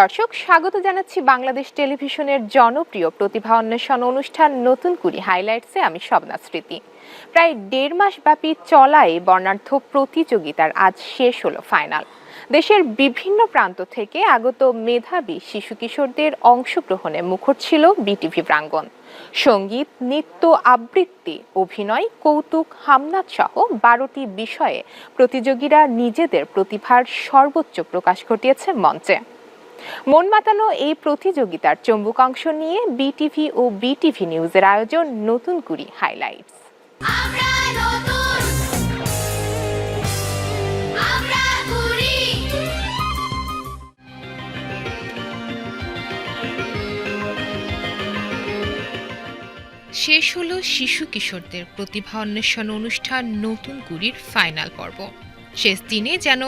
দর্শক, স্বাগত জানাচ্ছি বাংলাদেশ টেলিভিশনের জনপ্রিয় প্রতিভা অন্বেষণ অনুষ্ঠান নতুন কুড়ি হাইলাইটসে আমি শবনা স্মৃতি। প্রায় দেড় মাস ব্যাপী চলা এই বর্ণাঢ্য প্রতিযোগিতার আজ শেষ হলো ফাইনাল। দেশের বিভিন্ন প্রান্ত থেকে আগত মেধাবী শিশু কিশোরদের অংশগ্রহণে মুখর ছিল বিটিভি প্রাঙ্গণ। সংগীত, নৃত্য, আবৃত্তি, অভিনয়, কৌতুক হামনাদ সহ বারোটি বিষয়ে প্রতিযোগীরা নিজেদের প্রতিভার সর্বোচ্চ প্রকাশ ঘটিয়েছে মঞ্চে। মন মাতানো এই প্রতিযোগিতার চম্বুকাংশ নিয়ে বিটিভি ও বিটিভি নিউজের আয়োজন নতুন কুড়ি হাইলাইটস। আমরা নতুন আমরা ঘুরি শেষ হলো শিশু কিশোরদের প্রতিভা অন্বেষণ অনুষ্ঠান নতুন কুড়ির ফাইনাল পর্ব। শেষ দিনে যেন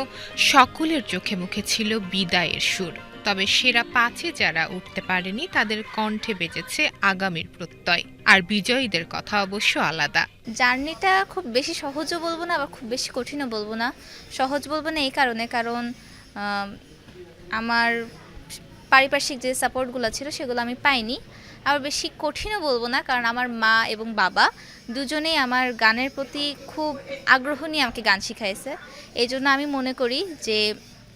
সকলের চোখে মুখে ছিল বিদায়ের সুর। তবে সেরা পাঁচে যারা উঠতে পারেনি, তাদের কণ্ঠে বেজেছে আগামীর প্রত্যয়। আর বিজয়ীদের কথা অবশ্য আলাদা। জার্নিটা খুব বেশি সহজও বলব না, আবার খুব বেশি কঠিনও বলব না। সহজ বলব না এই কারণে, কারণ আমার পারিপার্শ্বিক যে সাপোর্টগুলো ছিল সেগুলো আমি পাইনি। আবার বেশি কঠিনও বলব না, কারণ আমার মা এবং বাবা দুজনেই আমার গানের প্রতি খুব আগ্রহ নিয়ে আমাকে গান শিখাইছে। এই জন্য আমি মনে করি যে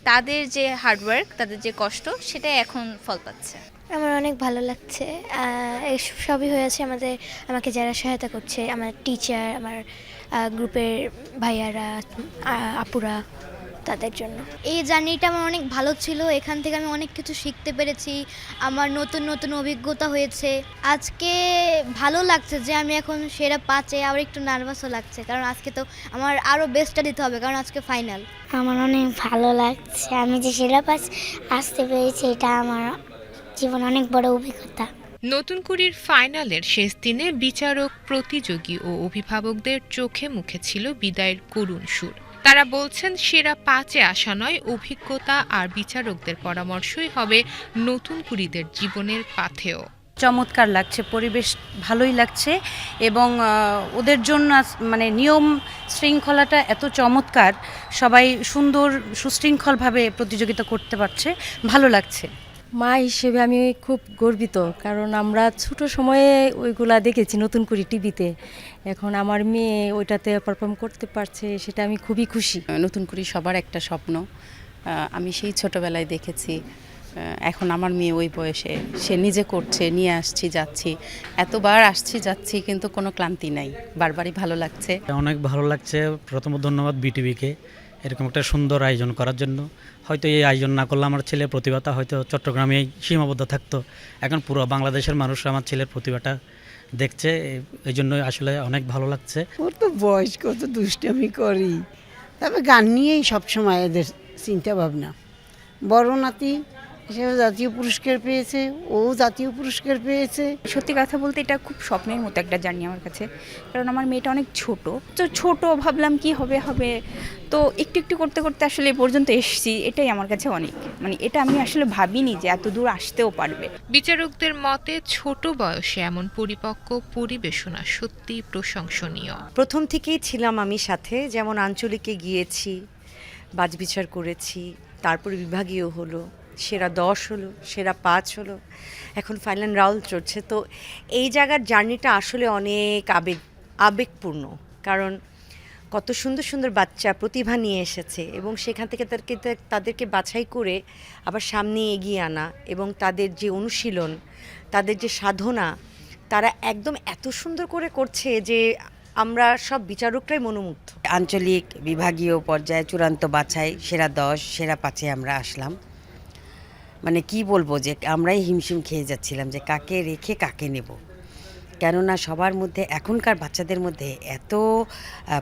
তাদের যে হার্ডওয়ার্ক তাদের যে কষ্ট, সেটাই এখন ফল পাচ্ছে। আমার অনেক ভালো লাগছে। এসব সবই হয়েছে আমাদের, আমাকে যারা সহায়তা করছে, আমার টিচার আমার গ্রুপের ভাইয়ারা আপুরা। তাদের জন্য। এই জার্নিটা আমার অনেক ভালো ছিল এখান থেকে আমি অনেক কিছু শিখতে পেরেছি আমার নতুন নতুন অভিজ্ঞতা হয়েছে। আজকে ভালো লাগছে যে আমি এখন সেরা পাঁচে আবার একটু নার্ভাসও লাগছে কারণ আজকে তো আমার আরও বেস্টটা দিতে হবে কারণ আজকে ফাইনাল আমার অনেক ভালো লাগছে আমি যে সেরা পাস আসতে পেরেছি এটা আমার জীবন অনেক বড় অভিজ্ঞতা। নতুন কুড়ির ফাইনালের শেষ দিনে বিচারক প্রতিযোগী ও অভিভাবকদের চোখে মুখে ছিল বিদায়ের করুণ সুর। তারা বলছেন, সেরা পাঁচে আসা নয়, অভিজ্ঞতা আর বিচারকদের পরামর্শই হবে নতুন কুড়িদের জীবনের পাথেও চমৎকার লাগছে, পরিবেশ ভালোই লাগছে এবং ওদের জন্য মানে নিয়ম শৃঙ্খলাটা এত চমৎকার, সবাই সুন্দর, সুশৃঙ্খলভাবে প্রতিযোগিতা করতে পারছে, ভালো লাগছে। মা হিসেবে আমি খুব গর্বিত কারণ আমরা ছোট সময়ে ওইগুলা দেখেছি নতুন করে টিভিতে। এখন আমার মেয়ে ওইটাতে পারফর্ম করতে পারছে সেটা আমি খুবই খুশি। নতুন করে সবার একটা স্বপ্ন। আমি সেই ছোটবেলায় দেখেছি এখন আমার মেয়ে ওই বয়সে সে নিজে করছে নিয়ে আসছি যাচ্ছি। এতবার আসছি যাচ্ছি কিন্তু কোনো ক্লান্তি নাই। বারবারই ভালো লাগছে। অনেক ভালো লাগছে। প্রথমত ধন্যবাদ বিটিভিকে এরকম একটা সুন্দর আয়োজন করার জন্য। হয়তো এই আয়োজন না করলে আমার ছেলের প্রতিভাটা হয়তো চট্টগ্রামেই সীমাবদ্ধ থাকতো। এখন পুরো বাংলাদেশের মানুষ আমার ছেলের প্রতিভাটা দেখছে এই- এই জন্য আসলে অনেক ভালো লাগছে। ওর তো বয়স কত দুষ্টামি করি। তবে গান নিয়েই সবসময় এদের চিন্তা ভাবনা বড় নাতি সেও জাতীয় পুরস্কার পেয়েছে ও জাতীয় পুরস্কার পেয়েছে। সত্যি কথা বলতে এটা খুব স্বপ্নের মতো একটা জার্নি আমার কাছে। কারণ আমার মেয়েটা অনেক ছোট। তো ছোট ভাবলাম কি হবে হবে তো একটু একটু করতে করতে আসলে এ পর্যন্ত এসেছি এটাই আমার কাছে অনেক। মানে এটা আমি আসলে ভাবিনি যে এত দূর আসতেও পারবে। বিচারকদের মতে ছোট বয়সে এমন পরিপক্ক পরিবেশনা সত্যি প্রশংসনীয়। প্রথম থেকেই ছিলাম আমি সাথে যেমন আঞ্চলিকে গিয়েছি বাজবিচার করেছি তারপরে বিভাগীয় হলো সেরা দশ হলো সেরা পাঁচ হলো এখন ফাইনাল রাউন্ড চলছে তো এই জায়গার জার্নিটা আসলে অনেক আবেগ আবেগপূর্ণ। কারণ কত সুন্দর সুন্দর বাচ্চা প্রতিভা নিয়ে এসেছে এবং সেখান থেকে তাদেরকে তাদেরকে বাছাই করে আবার সামনে এগিয়ে আনা এবং তাদের যে অনুশীলন, তাদের যে সাধনা, তারা একদম এত সুন্দর করে করছে যে আমরা সব বিচারকরাই মনোমুগ্ধ। আঞ্চলিক বিভাগীয় পর্যায়ে চূড়ান্ত বাছাই, সেরা দশ, সেরা পাঁচে আমরা আসলাম। মানে কি বলব যে আমরাই হিমশিম খেয়ে যাচ্ছিলাম যে কাকে রেখে কাকে নেব। কেননা সবার মধ্যে, এখনকার বাচ্চাদের মধ্যে এত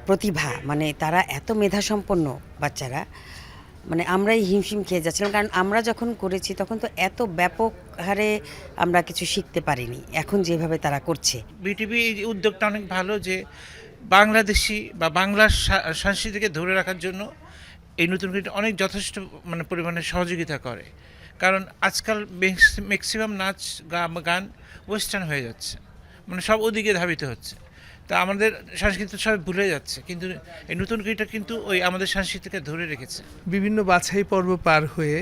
প্রতিভা মানে তারা এত মেধাসম্পন্ন বাচ্চারা মানে আমরাই হিমশিম খেয়ে যাচ্ছিলাম। কারণ আমরা যখন করেছি তখন তো এত ব্যাপক হারে আমরা কিছু শিখতে পারিনি। এখন যেভাবে তারা করছে। বিটিভি উদ্যোগটা অনেক ভালো যে বাংলাদেশি বা বাংলার সংস্কৃতিকে ধরে রাখার জন্য এই নতুন অনেক যথেষ্ট মানে পরিমাণে সহযোগিতা করে। কারণ আজকাল ম্যাক্সিমাম নাচ গান ওয়েস্টার্ন হয়ে যাচ্ছে। মানে সব ওদিকে ধাবিত হচ্ছে। তা আমাদের সংস্কৃতি সবাই ভুলে যাচ্ছে, কিন্তু এই নতুন কৃতিটা কিন্তু ওই আমাদের সংস্কৃতিকে ধরে রেখেছে। বিভিন্ন বাছাই পর্ব পার হয়ে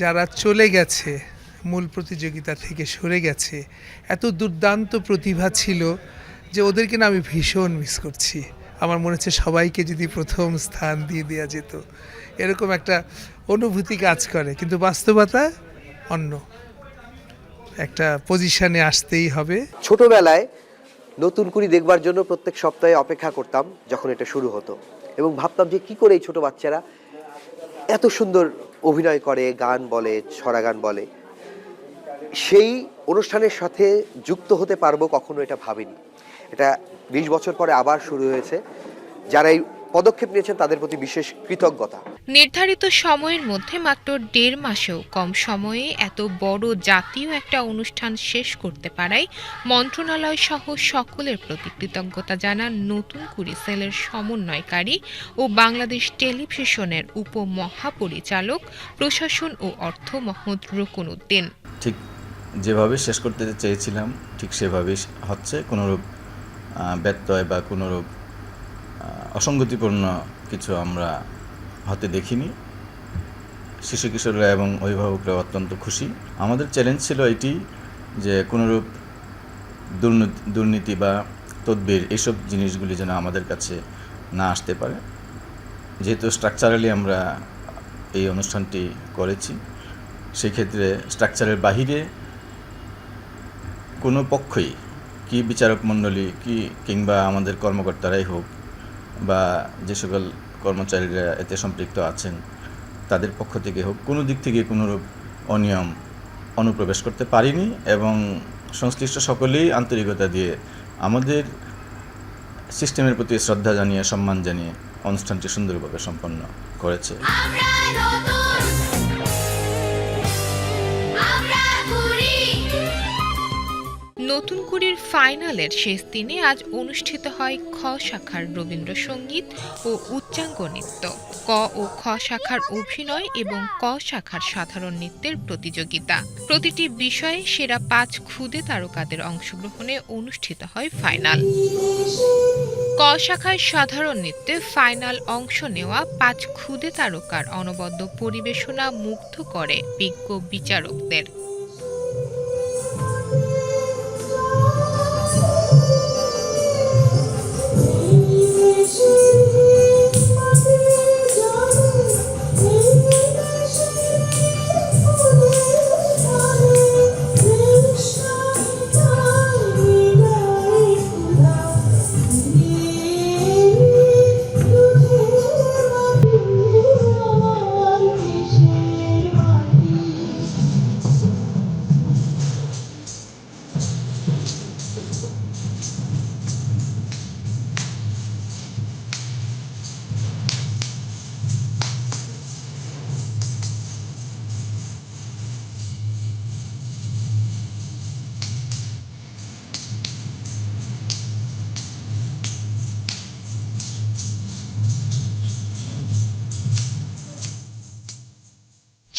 যারা চলে গেছে, মূল প্রতিযোগিতা থেকে সরে গেছে, এত দুর্দান্ত প্রতিভা ছিল যে ওদেরকে না আমি ভীষণ মিস করছি। আমার মনে হচ্ছে সবাইকে যদি প্রথম স্থান দিয়ে দেওয়া যেত। এরকম একটা অনুভূতি কাজ করে, কিন্তু বাস্তবতা অন্য। একটা পজিশনে আসতেই হবে। ছোটবেলায় নতুন কুড়ি দেখবার জন্য প্রত্যেক সপ্তাহে অপেক্ষা করতাম যখন এটা শুরু হতো এবং ভাবতাম যে কি করে এই ছোট বাচ্চারা এত সুন্দর অভিনয় করে, গান বলে, ছড়া গান বলে। সেই অনুষ্ঠানের সাথে যুক্ত হতে পারব কখনো এটা ভাবিনি। এটা বিশ বছর পরে আবার শুরু হয়েছে। যারা এই পদক্ষেপ নিয়েছেন তাদের প্রতি বিশেষ কৃতজ্ঞতা। নির্ধারিত সময়ের মধ্যে মাত্র দেড় মাসেও কম সময়ে এত বড় জাতীয় একটা অনুষ্ঠান শেষ করতে পারায় মন্ত্রণালয় সহ সকলের প্রতি কৃতজ্ঞতা জানান নতুন কুড়ি সেলের সমন্বয়কারী ও বাংলাদেশ টেলিভিশনের উপমহাপরিচালক প্রশাসন ও অর্থ মোহাম্মদ রুকুন উদ্দিন ঠিক যেভাবে শেষ করতে চেয়েছিলাম ঠিক সেভাবেই হচ্ছে। কোনোরূপ ব্যত্যয় বা কোনোরূপ অসঙ্গতিপূর্ণ কিছু আমরা হতে দেখিনি। শিশু কিশোররা এবং অভিভাবকরা অত্যন্ত খুশি। আমাদের চ্যালেঞ্জ ছিল এটি যে কোনোরূপ দুর্নীতি বা তদবির এইসব জিনিসগুলি যেন আমাদের কাছে না আসতে পারে। যেহেতু স্ট্রাকচারালি আমরা এই অনুষ্ঠানটি করেছি, সেক্ষেত্রে স্ট্রাকচারের বাহিরে কোনো পক্ষই, কি বিচারক মণ্ডলী, কি কিংবা আমাদের কর্মকর্তারাই হোক বা যে সকল কর্মচারীরা এতে সম্পৃক্ত আছেন, তাদের পক্ষ থেকে হোক, কোনো দিক থেকে কোনোরূপ অনিয়ম অনুপ্রবেশ করতে পারিনি এবং সংশ্লিষ্ট সকলেই আন্তরিকতা দিয়ে আমাদের সিস্টেমের প্রতি শ্রদ্ধা জানিয়ে, সম্মান জানিয়ে অনুষ্ঠানটি সুন্দরভাবে সম্পন্ন করেছে। নতুন কুড়ির ফাইনালের শেষ দিনে আজ অনুষ্ঠিত হয় খ শাখার রবীন্দ্রসঙ্গীত ও উচ্চাঙ্গ নৃত্য। ক ও খ শাখার অভিনয় এবং ক শাখার সাধারণ নৃত্যের প্রতিযোগিতা। প্রতিটি বিষয়ে সেরা পাঁচ ক্ষুদে তারকাদের অংশগ্রহণে অনুষ্ঠিত হয় ফাইনাল। ক শাখায় সাধারণ নৃত্যে ফাইনাল অংশ নেওয়া পাঁচ ক্ষুদে তারকার অনবদ্য পরিবেশনা মুগ্ধ করে বিজ্ঞ বিচারকদের।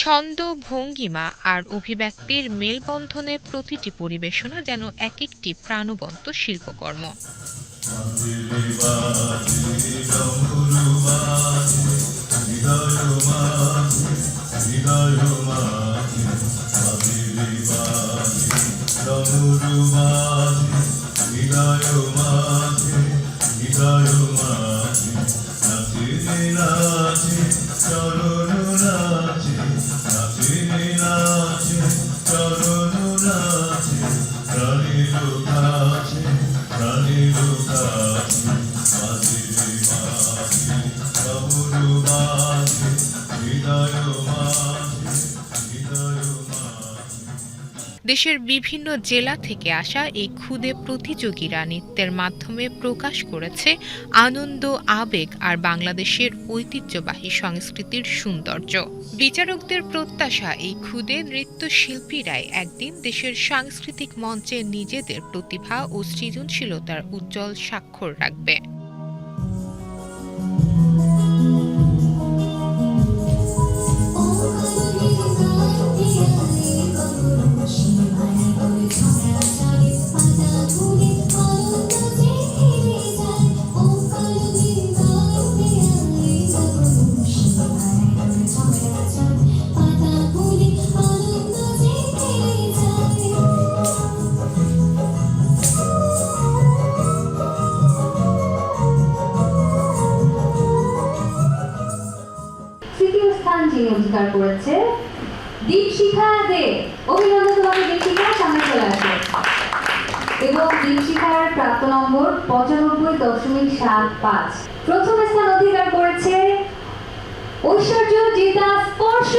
ছন্দ ভঙ্গিমা আর অভিব্যক্তির মেলবন্ধনে প্রতিটি পরিবেশনা যেন এক একটি প্রাণবন্ত শিল্পকর্ম। দেশের বিভিন্ন জেলা থেকে আসা এই ক্ষুদে প্রতিযোগীরা নৃত্যের মাধ্যমে প্রকাশ করেছে আনন্দ, আবেগ আর বাংলাদেশের ঐতিহ্যবাহী সংস্কৃতির সৌন্দর্য। বিচারকদের প্রত্যাশা, এই ক্ষুদে নৃত্যশিল্পীরাই একদিন দেশের সাংস্কৃতিক মঞ্চে নিজেদের প্রতিভা ও সৃজনশীলতার উজ্জ্বল স্বাক্ষর রাখবে। দীপশিখা দে, অভিনন্দন তোমাকে দীপশিখা সামনে চলে আসে। এবং দীপশিখার প্রাপ্ত নম্বর পঁচানব্বই দশমিক সাত পাঁচ। প্রথম স্থান অধিকার করেছে ঐশ্বর্য জিতা স্পর্শ।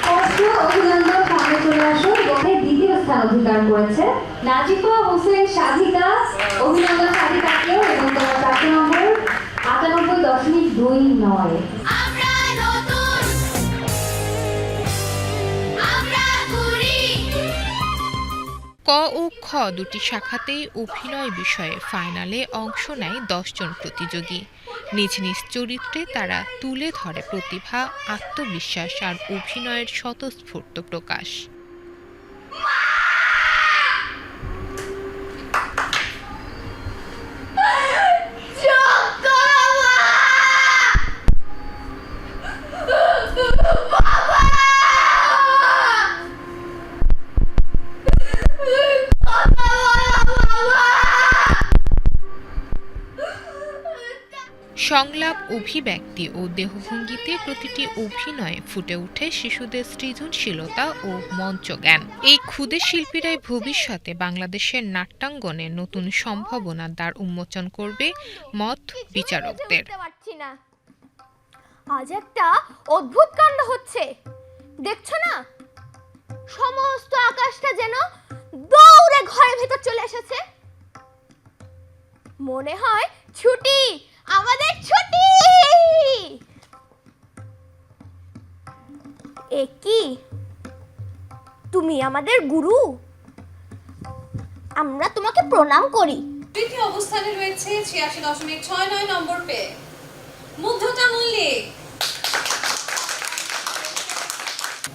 স্পর্শ, অভিনন্দন, সামনে চলে আসো। এবং দ্বিতীয় স্থান অধিকার করেছে নাজিফা হোসেন সাধিকা। অভিনন্দন সাধিকাকেও এবং তোমার প্রাপ্ত নম্বর আটানব্বই দশমিক দুই নয়। ক ও খ দুটি শাখাতেই অভিনয় বিষয়ে ফাইনালে অংশ নেয় দশজন প্রতিযোগী। নিজ নিজ চরিত্রে তারা তুলে ধরে প্রতিভা, আত্মবিশ্বাস আর অভিনয়ের স্বতঃস্ফূর্ত প্রকাশ। সংলাপ অভিব্যক্তি ও দেহভঙ্গিতে প্রতিটি অভিনয়ে ফুটে ওঠে শিশুদের সৃজনশীলতা ও মঞ্চজ্ঞান। এই ক্ষুদে শিল্পীরাই ভবিষ্যতে বাংলাদেশের নাট্যাঙ্গনে নতুন সম্ভাবনার দ্বার উন্মোচন করবে মত বিচারকদের। আজ একটা অদ্ভুত কাণ্ড হচ্ছে। দেখছ না? সমস্ত আকাশটা যেন দৌড়ে ঘরের ভেতর চলে এসেছে। মনে হয় ছুটি। আমাদের ছুটি! এ কি? তুমি আমাদের গুরু? আমরা তোমাকে প্রণাম করি। তৃতীয় অবস্থানে রয়েছে ছিয়াশি দশমিক ছয় নয় নম্বর পেয়ে মুগ্ধতা মল্লিক।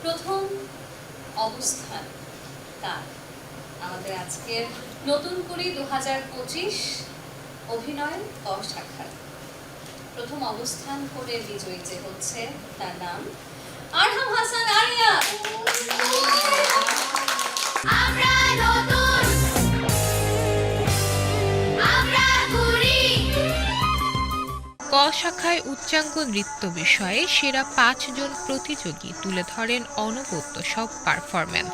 প্রথম অবস্থান তার। আমাদের আজকের নতুন করি দু হাজার পঁচিশ অভিনয় ক শাখার প্রথম অবস্থান করে বিজয়ী যে হচ্ছে তার নাম আরহাম হাসান আরিয়া। আমরা উচ্চাঙ্গ নৃত্য বিষয়ে সেরা পাঁচজন প্রতিযোগী তুলে ধরেন অনবদ্য সব পারফরম্যান্স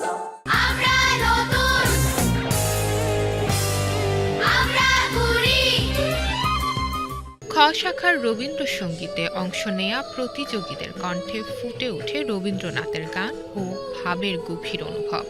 খ শাখার রবীন্দ্রসঙ্গীতে অংশ নেয়া প্রতিযোগীদের কণ্ঠে ফুটে ওঠে রবীন্দ্রনাথের গান ও ভাবের গভীর অনুভব।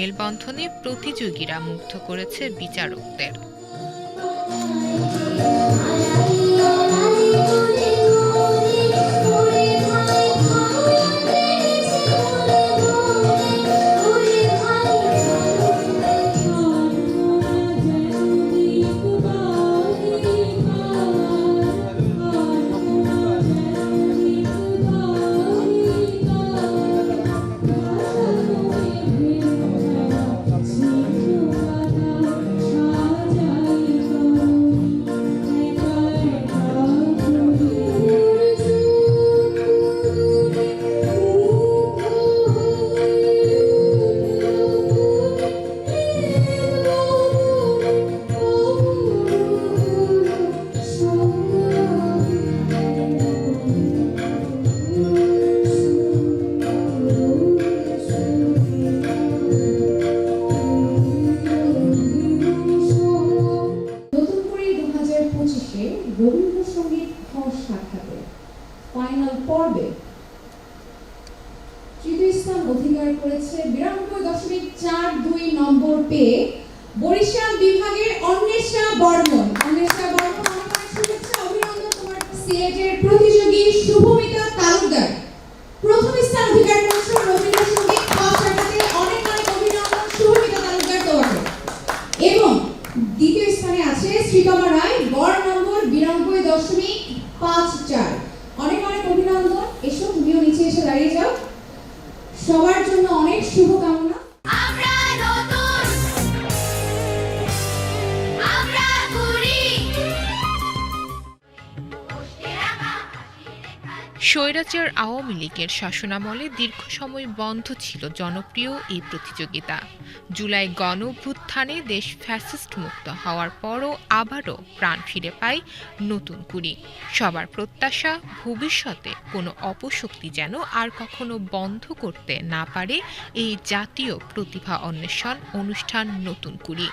মেলবন্ধনে প্রতিযোগীরা মুগ্ধ করেছে বিচারকদের। Cristo amado স্বৈরাচার আওয়ামী লীগের শাসনামলে দীর্ঘ সময় বন্ধ ছিল জনপ্রিয় এই প্রতিযোগিতা। জুলাই গণ অভ্যুত্থানে দেশ ফ্যাসিস্ট মুক্ত হওয়ার পরও আবারও প্রাণ ফিরে পায় নতুন কুড়ি। সবার প্রত্যাশা, ভবিষ্যতে কোনো অপশক্তি যেন আর কখনো বন্ধ করতে না পারে এই জাতীয় প্রতিভা অন্বেষণ অনুষ্ঠান নতুন কুড়ি।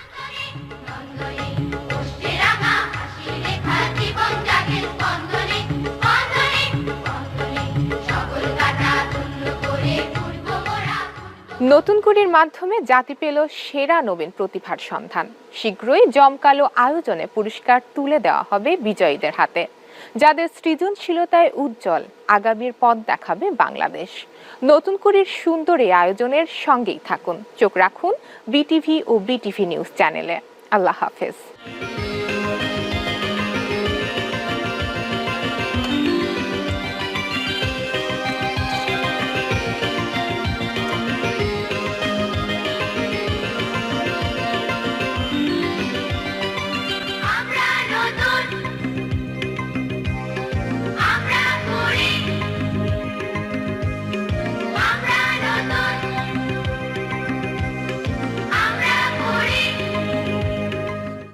নতুন কুড়ির মাধ্যমে জাতি পেল সেরা নবীন প্রতিভার সন্ধান। শীঘ্রই জমকালো আয়োজনে পুরস্কার তুলে দেওয়া হবে বিজয়ীদের হাতে। যাদের সৃজনশীলতায় উজ্জ্বল, আগামীর পথ দেখাবে বাংলাদেশ। নতুন কুড়ির সুন্দর এই আয়োজনের সঙ্গেই থাকুন। চোখ রাখুন বিটিভি ও বিটিভি নিউজ চ্যানেলে। আল্লাহ হাফেজ।